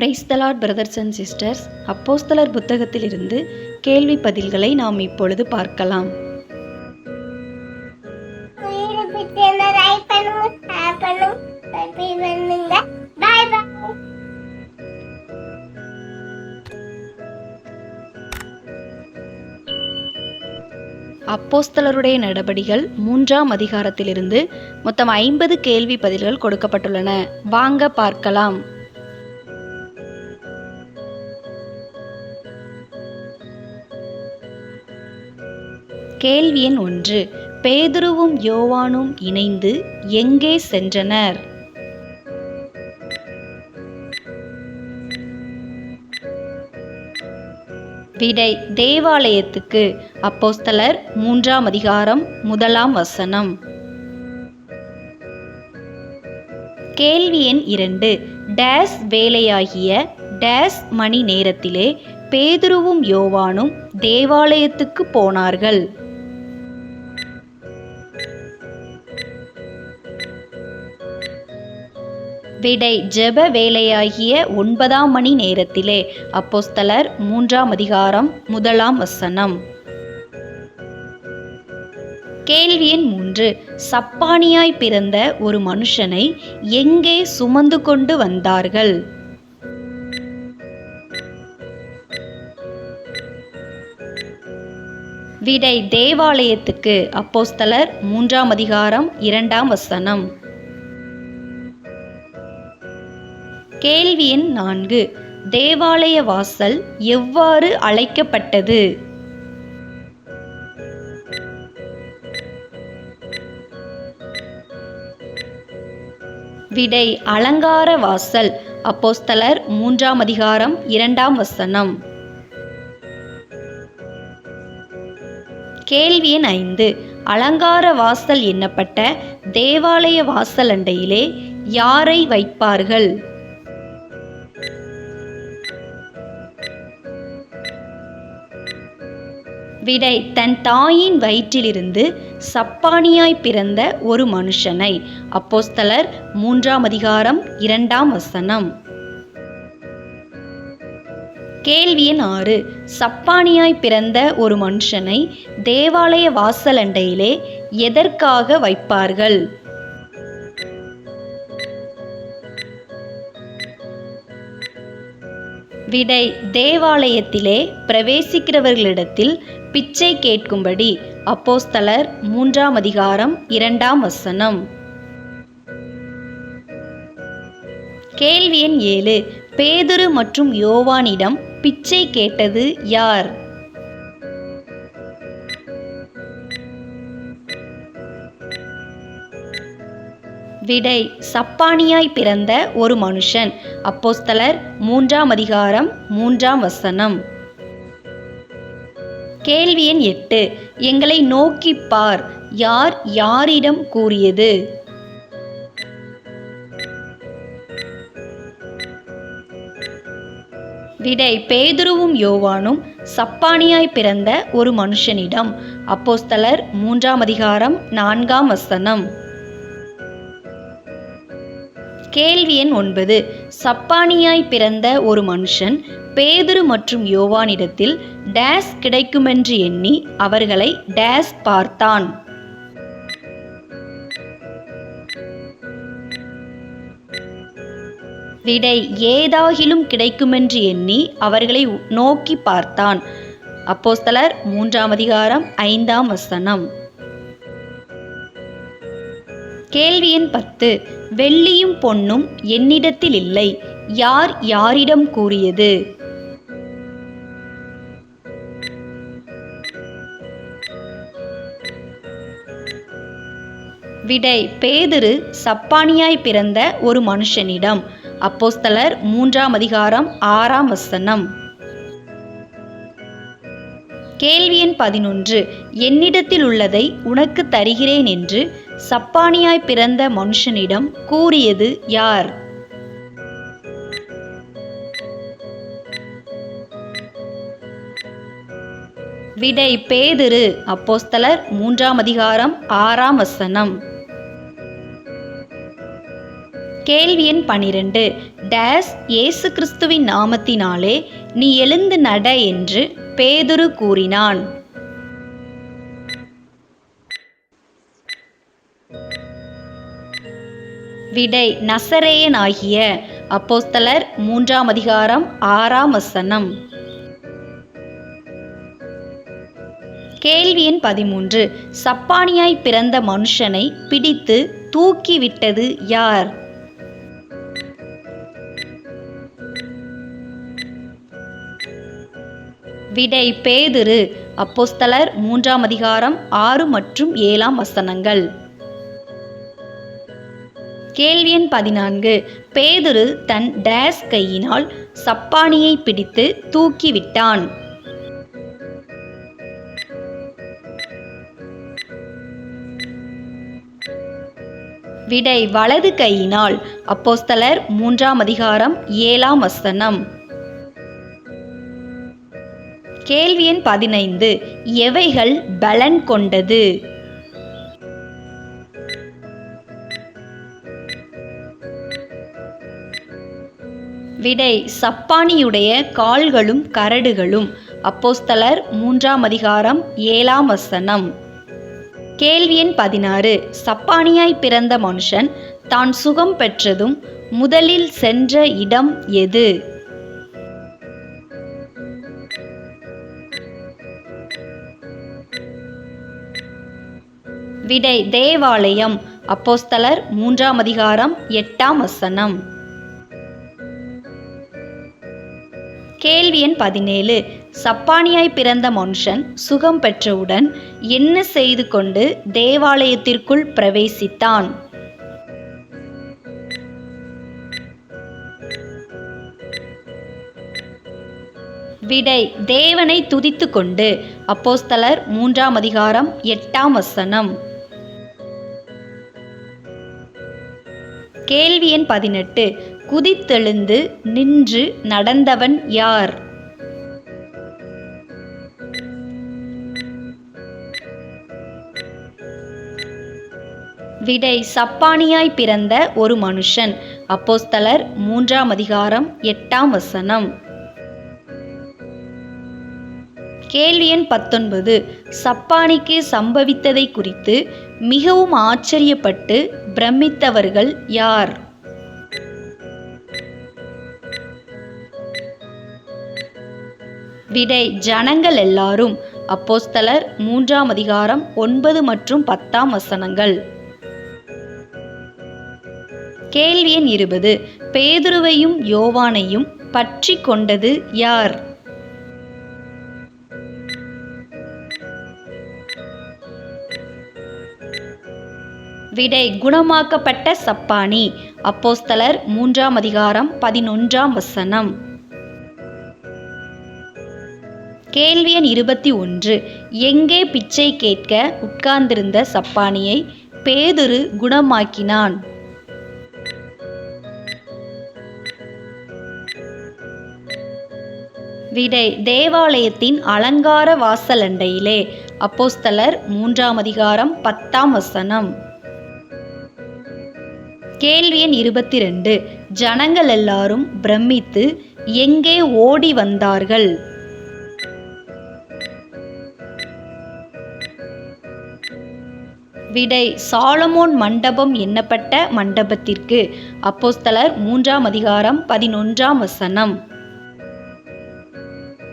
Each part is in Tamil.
பிரைஸ்தலாட் பிரதர்ஸ் அண்ட் சிஸ்டர்ஸ் அப்போஸ்தலர் புத்தகத்திலிருந்து கேள்வி பதில்களை நாம் இப்பொழுது பார்க்கலாம். அப்போஸ்தலருடைய நடபடிகள் மூன்றாம் அதிகாரத்திலிருந்து மொத்தம் ஐம்பது கேள்வி பதில்கள் கொடுக்கப்பட்டுள்ளன. வாங்க பார்க்கலாம். கேள்வி எண் ஒன்று. பேதுருவும் யோவானும் இணைந்து எங்கே சென்றனர்? விடை தேவாலயத்துக்கு. அப்போஸ்தலர் மூன்றாம் அதிகாரம் முதலாம் வசனம். கேள்வி எண் இரண்டு. டேஸ் வேலையாகிய டேஸ் மணி நேரத்திலே பேதுருவும் யோவானும் தேவாலயத்துக்கு போனார்கள். விடை ஜெப வேலையாகிய ஒன்பதாம் மணி நேரத்திலே. அப்போஸ்தலர் மூன்றாம் அதிகாரம் முதலாம் வசனம். கேள்வி எண் மூன்று. சப்பானியாய் பிறந்த ஒரு மனுஷனை எங்கே சுமந்து கொண்டு வந்தார்கள்? விடை தேவாலயத்துக்கு. அப்போஸ்தலர் மூன்றாம் அதிகாரம் இரண்டாம் வசனம். கேள்வி எண் நான்கு. தேவாலய வாசல் எவ்வாறு அழைக்கப்பட்டது? விடை அலங்கார வாசல். அப்போஸ்தலர் மூன்றாம் அதிகாரம் இரண்டாம் வசனம். கேள்வி எண் ஐந்து. அலங்கார வாசல் எண்ணப்பட்ட தேவாலய வாசல் அண்டையிலே யாரை வைப்பார்கள்? விடை தன் தாயின் வயிற்றிலிருந்து சப்பானியாய் பிறந்த ஒரு மனுஷனை. அப்போஸ்தலர் மூன்றாம் அதிகாரம் இரண்டாம் வசனம். கேள்வி எண் ஆறு. சப்பானியாய் பிறந்த ஒரு மனுஷனை தேவாலய வாசலண்டையிலே எதற்காக வைப்பார்கள்? விடை தேவாலயத்திலே பிரவேசிக்கிறவர்களிடத்தில் பிச்சை கேட்கும்படி அப்போஸ்தலர் மூன்றாம் அதிகாரம் இரண்டாம் வசனம். கேள்வி எண் ஏழு. பேதுரு மற்றும் யோவானிடம் பிச்சை கேட்டது யார்? விடை சப்பானியாய் பிறந்த ஒரு மனுஷன். அப்போஸ்தலர் மூன்றாம் அதிகாரம் மூன்றாம் வசனம். கேள்வி எண் எட்டு. எங்களை நோக்கிப் பார். யார் யாரிடம் கூறியது? விடை பேதுருவும் யோவானும் சப்பானியாய் பிறந்த ஒரு மனுஷனிடம். அப்போஸ்தலர் மூன்றாம் அதிகாரம் நான்காம் வசனம். கேள்வி எண் ஒன்பது. சப்பானியாய் பிறந்த ஒரு மனுஷன் பேதுரு மற்றும் யோவானிடத்தில் டேஸ் கிடைக்குமென்று எண்ணி அவர்களை டேஸ் பார்த்தான். விடை ஏதாகிலும் கிடைக்குமென்று எண்ணி அவர்களை நோக்கி பார்த்தான். அப்போஸ்தலர் மூன்றாம் அதிகாரம் ஐந்தாம் வசனம். கேள்வி எண் பத்து. வெள்ளியும் பொன்னும் என்னிடத்தில் இல்லை. யார் யாரிடம் கூறியது? விடை. பேதுரு சப்பானியாய் பிறந்த ஒரு மனுஷனிடம். அப்போஸ்தலர் மூன்றாம் அதிகாரம் ஆறாம் வசனம். கேள்வி எண் பதினொன்று. என்னிடத்தில் உள்ளதை உனக்கு தருகிறேன் என்று சப்பானியாய் பிறந்த மனுஷனிடம் கூறியது யார்? விடை பேதுரு அப்போஸ்தலர் மூன்றாம் அதிகாரம் ஆறாம் வசனம். கேள்வி எண் பனிரெண்டு. டேஸ் இயேசு கிறிஸ்துவின் நாமத்தினாலே நீ எழுந்து நட என்று பேதுரு கூறினான். விடை நசரேயனாகிய அப்போஸ்தலர் மூன்றாம் அதிகாரம் ஆறாம் வசனம். கேள்வி எண் பதிமூன்று. சப்பானியாய் பிறந்த மனுஷனை பிடித்து தூக்கிவிட்டது யார்? விடை பேதுரு. அப்போஸ்தலர் மூன்றாம் அதிகாரம் ஆறு மற்றும் ஏழாம் வசனங்கள். கேள்வி எண் பதினான்கு. பேதுரு தன் டேஸ் கையினால் சப்பானியை பிடித்து தூக்கிவிட்டான். விடை வலது கையினால் அப்போஸ்தலர் மூன்றாம் அதிகாரம் ஏழாம் வசனம். கேள்வி எண் பதினைந்து. எவைகள் பலன் கொண்டது? விடை சப்பானியுடைய கால்களும் கரடுகளும். அப்போஸ்தலர் மூன்றாம் அதிகாரம் ஏழாம் வசனம். கேள்வி எண் பதினாறு. சப்பானியாய் பிறந்த மனுஷன் தான் சுகம் பெற்றதும் முதலில் சென்ற இடம் எது? விடை தேவாலயம். அப்போஸ்தலர் மூன்றாம் அதிகாரம் எட்டாம் வசனம். கேள்வி எண் பதினேழு. சப்பானியாய் பிறந்த மனுஷன் சுகம் பெற்றவுடன் என்ன செய்து கொண்டு தேவாலயத்திற்குள் பிரவேசித்தான்? விடை தேவனை துதித்து கொண்டு. அப்போஸ்தலர் மூன்றாம் அதிகாரம் எட்டாம் வசனம். கேள்வி எண் பதினெட்டு. குதித்தெழுந்து நின்று நடந்தவன் யார்? விடை சப்பானியாய் பிறந்த ஒரு மனுஷன். அப்போஸ்தலர் மூன்றாம் அதிகாரம் எட்டாம் வசனம். கேள்வி எண் பத்தொன்பது. சப்பானிக்கு சம்பவித்ததை குறித்து மிகவும் ஆச்சரியப்பட்டு பிரமித்தவர்கள் யார்? விடை ஜனங்கள் எல்லாரும். அப்போஸ்தலர் மூன்றாம் அதிகாரம் ஒன்பது மற்றும் பத்தாம் வசனங்கள். கேள்வி எண் இருபது. பேதுருவையும் யோவானையும் பற்றி கொண்டது யார்? விடை குணமாக்கப்பட்ட சப்பானி. அப்போஸ்தலர் மூன்றாம் அதிகாரம் பதினொன்றாம் வசனம். கேள்வி எண் இருபத்தி ஒன்று. எங்கே பிச்சை கேட்க உட்கார்ந்திருந்த சப்பானியை பேதுரு குணமாக்கினான். விடை தேவாலயத்தின் அலங்கார வாசலண்டையிலே. அப்போஸ்தலர் மூன்றாம் அதிகாரம் பத்தாம் வசனம். கேள்வி எண் இருபத்தி ரெண்டு. ஜனங்கள் எல்லாரும் பிரமித்து எங்கே ஓடி வந்தார்கள்? விடை சாலமோன் மண்டபம் எண்ணப்பட்ட மண்டபத்திற்கு? அப்போஸ்தலர் மூன்றாம் அதிகாரம் பதினொன்றாம் வசனம்.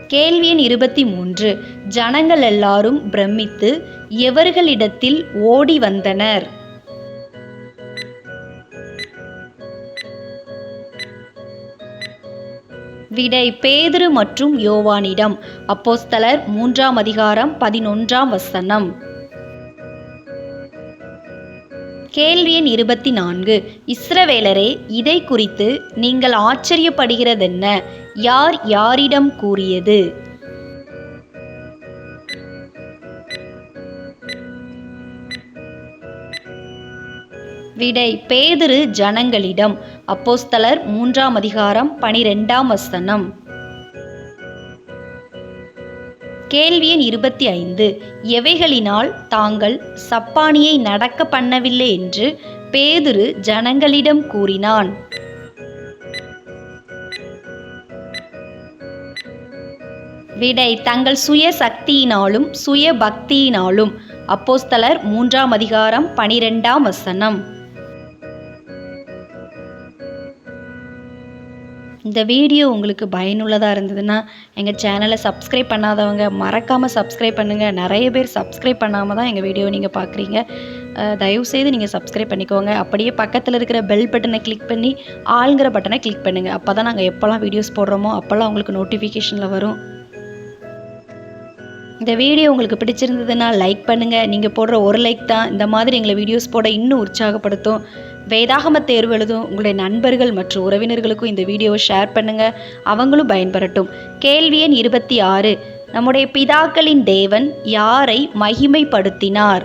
கேள்வி எண் இருபத்தி மூன்று ஜனங்கள் எல்லாரும் பிரமித்து எவர்களிடத்தில் ஓடி வந்தனர்? விடை பேதுரு மற்றும் யோவானிடம். அப்போஸ்தலர் மூன்றாம் அதிகாரம் பதினொன்றாம் வசனம். கேள்வி எண் இருபத்தி நான்கு இஸ்ரவேலரே இதை குறித்து நீங்கள் ஆச்சரியப்படுகிறதென்ன? யார் யாரிடம் கூறியது? விடை பேதுரு ஜனங்களிடம். அப்போஸ்தலர் மூன்றாம் அதிகாரம் பனிரெண்டாம் வசனம். கேள்வி இருபத்தி ஐந்து. எவைகளினால் தாங்கள் சப்பானியை நடக்க பண்ணவில்லை என்று பேதுரு ஜனங்களிடம் கூறினான். விடை தங்கள் சுய சக்தியினாலும் சுய பக்தியினாலும் அப்போஸ்தலர் மூன்றாம் அதிகாரம் பனிரெண்டாம் வசனம். இந்த வீடியோ உங்களுக்கு பயனுள்ளதாக இருந்ததுன்னா எங்கள் சேனலை சப்ஸ்கிரைப் பண்ணாதவங்க மறக்காமல் சப்ஸ்கிரைப் பண்ணுங்கள் நிறைய பேர் சப்ஸ்கிரைப் பண்ணாமல் தான் எங்கள் வீடியோ நீங்கள் பார்க்குறீங்க தயவுசெய்து நீங்கள் சப்ஸ்கிரைப் பண்ணிக்கோங்க. அப்படியே பக்கத்தில் இருக்கிற பெல் பட்டனை கிளிக் பண்ணி ஆளுங்கிற பட்டனை கிளிக் பண்ணுங்கள் அப்போ தான் நாங்கள் எப்போல்லாம் வீடியோஸ் போடுறோமோ அப்போல்லாம் உங்களுக்கு நோட்டிஃபிகேஷனில் வரும். இந்த வீடியோ உங்களுக்கு பிடிச்சிருந்ததுன்னா லைக் பண்ணுங்கள் நீங்கள் போடுற ஒரு லைக் தான் இந்த மாதிரி எங்களை வீடியோஸ் போட இன்னும் உற்சாகப்படுத்தும். வேதாகம தேர்வு எழுதும் உங்களுடைய நண்பர்கள் மற்றும் உறவினர்களுக்கும் இந்த வீடியோவை ஷேர் பண்ணுங்கள் அவங்களும் பயன்பெறட்டும். கேள்வி எண் இருபத்தி ஆறு. நம்முடைய பிதாக்களின் தேவன் யாரை மகிமைப்படுத்தினார்?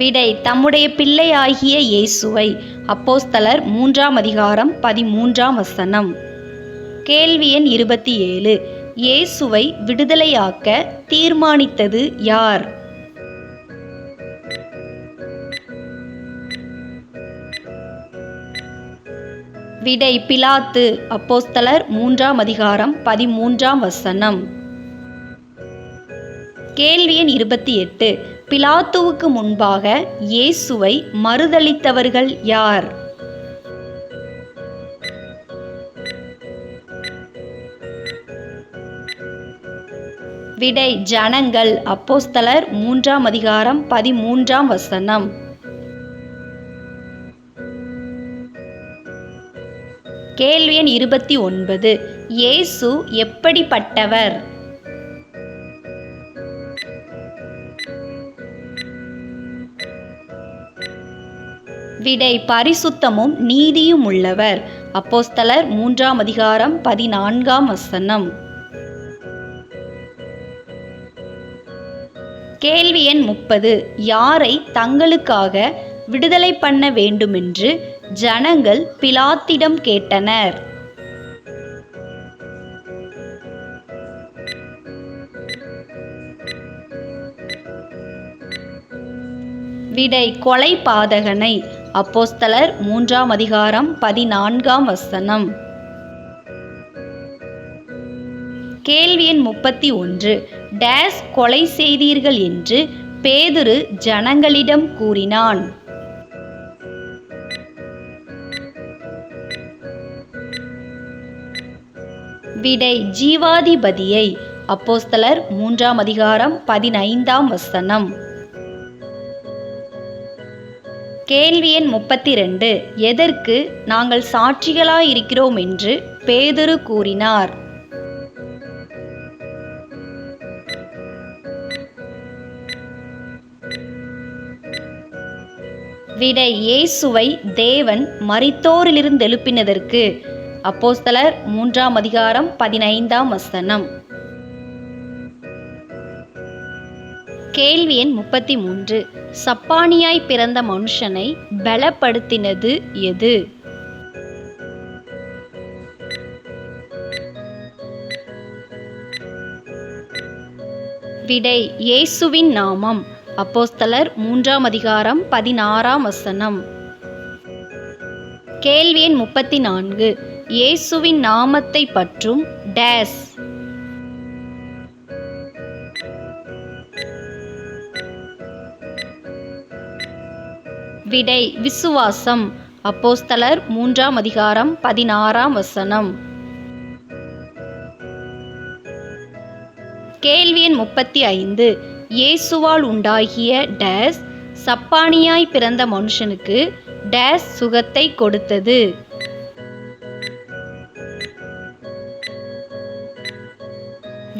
விடை தம்முடைய பிள்ளையாகிய இயேசுவை. அப்போஸ்தலர் மூன்றாம் அதிகாரம் பதிமூன்றாம் வசனம். கேள்வி எண் இருபத்தி ஏழு. இயேசுவை விடுதலையாக்க தீர்மானித்தது யார்? விடை பிலாத்து அப்போஸ்தலர் மூன்றாம் அதிகாரம் பதிமூன்றாம் வசனம். கேள்வி எண் இருபத்தி எட்டு. பிலாத்துவுக்கு முன்பாக இயேசுவை மறுதளித்தவர்கள் யார்? விடை ஜனங்கள் அப்போஸ்தலர் மூன்றாம் அதிகாரம் பதிமூன்றாம் வசனம். கேள்வி எண் இருபத்தி ஒன்பது. இயேசு எப்படிப்பட்டவர்? விடை பரிசுத்தமும் நீதியும் உள்ளவர் அப்போஸ்தலர் மூன்றாம் அதிகாரம் பதினான்காம் வசனம். கேள்வி எண் முப்பது. யாரை தங்களுக்காக விடுதலை பண்ண வேண்டுமென்று ஜனங்கள் பிலாத்திடம் கேட்டனர். விடை கொலை பாதகனை அப்போஸ்தலர் மூன்றாம் அதிகாரம் பதினான்காம் வசனம். கேள்வி எண் முப்பத்தி ஒன்று. டேஸ் கொலை செய்தீர்கள் என்று பேதுரு ஜனங்களிடம் கூறினான். விடை ஜீவாதிபதியை அப்போஸ்தலர் மூன்றாம் அதிகாரம் பதினைந்தாம் வசனம். கேள்வி எண் முப்பத்தி ரெண்டு. எதற்கு நாங்கள் சாட்சிகளாயிருக்கிறோம் என்று பேதுரு கூறினார். விடை இயேசுவை தேவன் மறித்தோரிலிருந்து எழுப்பினதற்கு அப்போஸ்தலர் மூன்றாம் அதிகாரம் பதினைந்தாம் வசனம். கேள்வி எண் முப்பத்தி மூன்று சப்பானியாய் பிறந்த மனுஷனை பலப்படுத்தினது எது? விடை இயேசுவின் நாமம். அப்போஸ்தலர் மூன்றாம் அதிகாரம் பதினாறாம் வசனம். கேள்வி எண் முப்பத்தி நான்கு இயேசுவின் நாமத்தை பற்றும் டேஸ். விடை விசுவாசம். அப்போஸ்தலர் மூன்றாம் அதிகாரம் பதினாறாம் வசனம். கேள்வி எண் முப்பத்தி ஐந்து. இயேசுவால் உண்டாகிய டேஸ் சப்பானியாய் பிறந்த மனுஷனுக்கு டேஸ் சுகத்தை கொடுத்தது.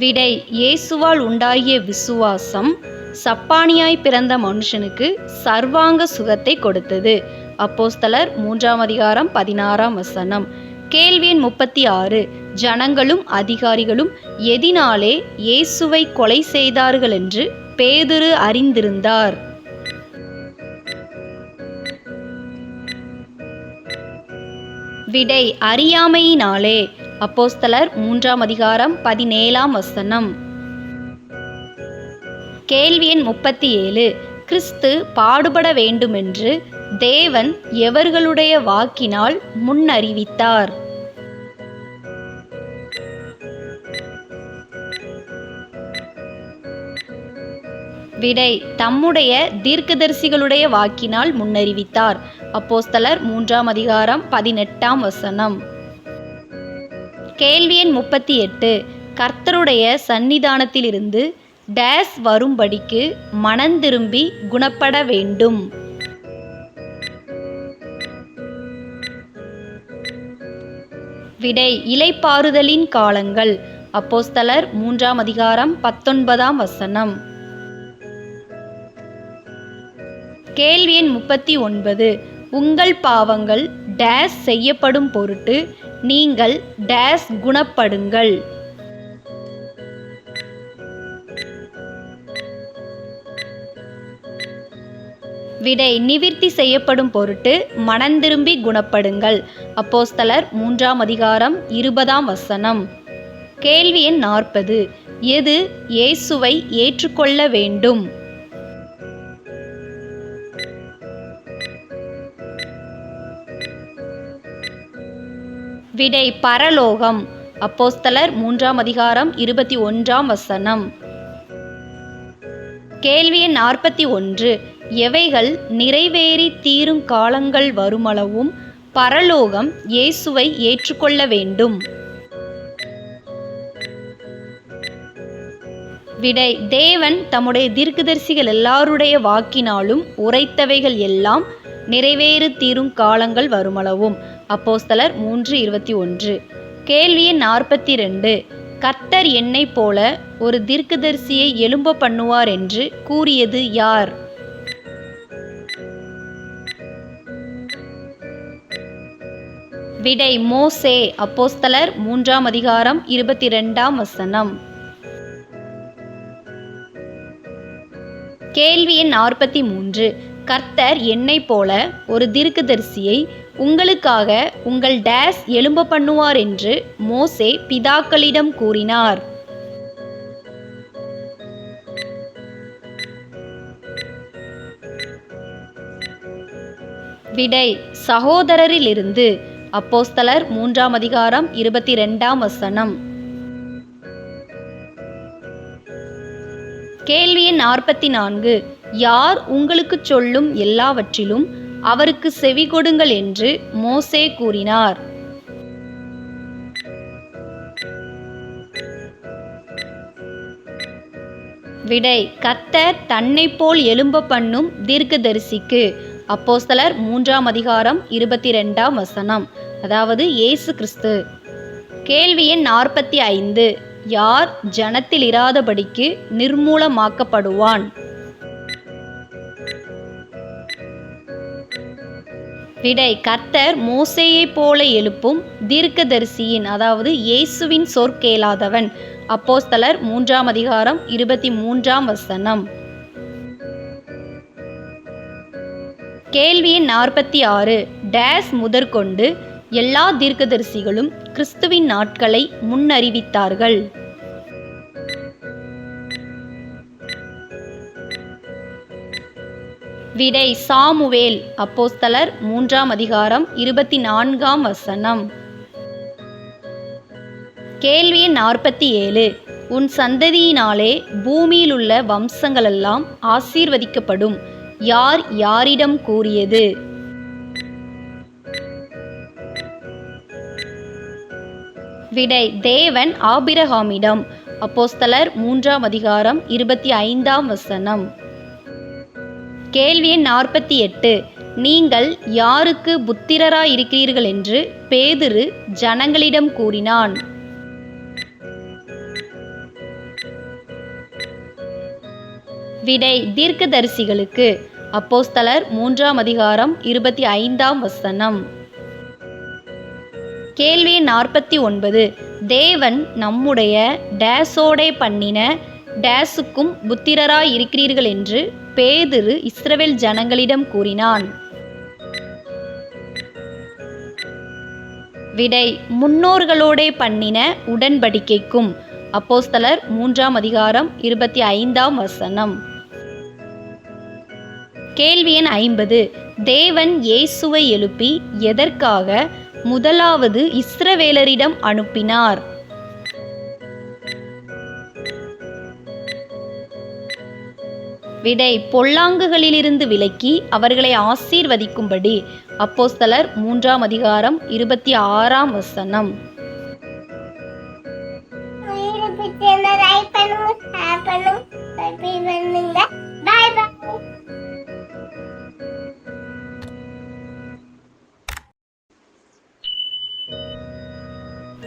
விடை இயேசுவால் உண்டாகிய விசுவாசம் சப்பானியாய் பிறந்த மனுஷனுக்கு சர்வாங்க சுகத்தை கொடுத்தது. அப்போஸ்தலர் மூன்றாம் அதிகாரம் பதினாறாம் வசனம். கேள்வி முப்பத்தி ஆறு ஜனங்களும் அதிகாரிகளும் எதினாலே இயேசுவை கொலை செய்தார்கள் என்று பேதுரு அறிந்திருந்தார். விடை அறியாமையினாலே. அப்போஸ்தலர் மூன்றாம் அதிகாரம் பதினேழாம் வசனம். கேள்வி எண் முப்பத்தி ஏழு கிறிஸ்து பாடுபட வேண்டுமென்று தேவன் எவர்களுடைய வாக்கினால் முன்னறிவித்தார். விடை தம்முடைய தீர்க்கதரிசிகளுடைய வாக்கினால் முன்னறிவித்தார். அப்போஸ்தலர் மூன்றாம் அதிகாரம் பதினெட்டாம் வசனம். கேள்வி எண் முப்பத்தி எட்டு. கர்த்தருடைய சந்நிதானத்திலிருந்து டேஸ் வரும்படிக்கு மனந்திரும்பி குணப்பட வேண்டும். விடை இலைப்பாறுதலின் காலங்கள். அப்போஸ்தலர் மூன்றாம் அதிகாரம் பத்தொன்பதாம் வசனம். கேள்வி எண் முப்பத்தி ஒன்பது. உங்கள் பாவங்கள் டேஸ் செய்யப்படும் பொருட்டு நீங்கள் டேஸ் குணப்படுங்கள். விடை நிவிர்த்தி செய்யப்படும் பொருட்டு மனந்திரும்பி குணப்படுங்கள். அப்போஸ்தலர் மூன்றாம் அதிகாரம் இருபதாம் வசனம். கேள்வி எண் நாற்பது. எது இயேசுவை ஏற்றுக்கொள்ள வேண்டும்? விடை பரலோகம். அப்போஸ்தலர் மூன்றாம் அதிகாரம் இருபத்தி ஒன்றாம் வசனம். கேள்வி எண் நாற்பத்தி ஒன்று. எவைகள் நிறைவேறி தீரும் காலங்கள் வருமளவும் பரலோகம் இயேசுவை ஏற்றுக்கொள்ள வேண்டும். விடை. தேவன் தம்முடைய தீர்க்கதரிசிகள் எல்லாருடைய வாக்கினாலும் உரைத்தவைகள் எல்லாம் நிறைவேறு தீரும் காலங்கள் வருமளவும். அப்போஸ்தலர் மூன்று இருபத்தி ஒன்று. கேள்வி நாற்பத்தி ரெண்டு கர்த்தர் என்னைப் போல ஒரு தீர்க்கதரிசியை எழும்ப பண்ணுவார் என்று கூறியது யார்? விடை. மோசே. அப்போஸ்தலர் மூன்றாம் அதிகாரம் இருபத்தி ரெண்டாம் வசனம். கேள்வி எண் நாற்பத்தி மூன்று. கர்த்தர் என்னைப் போல ஒரு தீர்க்கதரிசியை உங்களுக்காக உங்கள் டேஸ் எலும்ப பண்ணுவார் என்று மோசே பிதாக்களிடம் கூறினார். விடை சகோதரரிலிருந்து அப்போஸ்தலர் மூன்றாம் அதிகாரம் இருபத்தி ரெண்டாம் வசனம். கேள்வி எண் நாற்பத்தி நான்கு யார் உங்களுக்கு சொல்லும் எல்லாவற்றிலும் அவருக்கு செவி கொடுங்கள் என்று மோசே கூறினார். விடை கத்தர் தன்னை போல் எலும்ப பண்ணும் தீர்க்கதரிசிக்கு. அப்போஸ்தலர் மூன்றாம் அதிகாரம் இருபத்தி ரெண்டாம் வசனம். அதாவது இயேசு கிறிஸ்து. கேள்வி எண் நாற்பத்தி ஐந்து. யார் ஜனத்தில் இராதபடிக்கு நிர்மூலமாக்கப்படுவான்? விடை கர்த்தர் மோசேயைப் போல எழுப்பும் தீர்க்கதரிசியின் அதாவது இயேசுவின் சொற்கேளாதவன். அப்போஸ்தலர் மூன்றாம் அதிகாரம் இருபத்தி மூன்றாம் வசனம். கேள்வி நாற்பத்தி ஆறு டேஸ் முதற்கொண்டு எல்லா தீர்க்கதரிசிகளும் கிறிஸ்துவின் நாட்களை முன்னறிவித்தார்கள். விடை சாமுவேல் அப்போஸ்தலர் மூன்றாம் அதிகாரம் இருபத்தி நான்காம் வசனம். கேள்வி நாற்பத்தி ஏழு. உன் சந்ததியினாலே பூமியிலுள்ள வம்சங்களெல்லாம் ஆசீர்வதிக்கப்படும். யார் யாரிடம் கூறியது? விடை தேவன் ஆபிரகாமிடம். அப்போஸ்தலர் மூன்றாம் அதிகாரம் இருபத்தி ஐந்தாம் வசனம். கேள்வி எண் நாற்பத்தி எட்டு. நீங்கள் யாருக்கு புத்திரராயிருக்கிறீர்கள் என்று பேதுரு ஜனங்களிடம் கூறினான். விடை தீர்க்கதரிசிகளுக்கு. அப்போஸ்தலர் மூன்றாம் அதிகாரம் இருபத்தி ஐந்தாம் வசனம். கேள்வி நாற்பத்தி ஒன்பது. தேவன் நம்முடைய டேஸோடே பண்ணின டேஸுக்கும் புத்திரராய் இருக்கிறீர்கள் என்று பேதிரு இஸ்ரவேல் ஜனங்களிடம் கூறினான். விடை முன்னோர்களோடே பண்ணின உடன்படிக்கைக்கும். அப்போஸ்தலர் மூன்றாம் அதிகாரம் இருபத்தி ஐந்தாம் வசனம். கேள்வி எண் ஐம்பது. தேவன் இயேசுவை எழுப்பி எதற்காக முதலாவது இஸ்ரவேலரிடம் அனுப்பினார்? விடை பொல்லாங்குகளிலிருந்து விலக்கி அவர்களை ஆசீர்வதிக்கும்படி. அப்போஸ்தலர் மூன்றாம் அதிகாரம் இருபத்தி ஆறாம் வசனம்.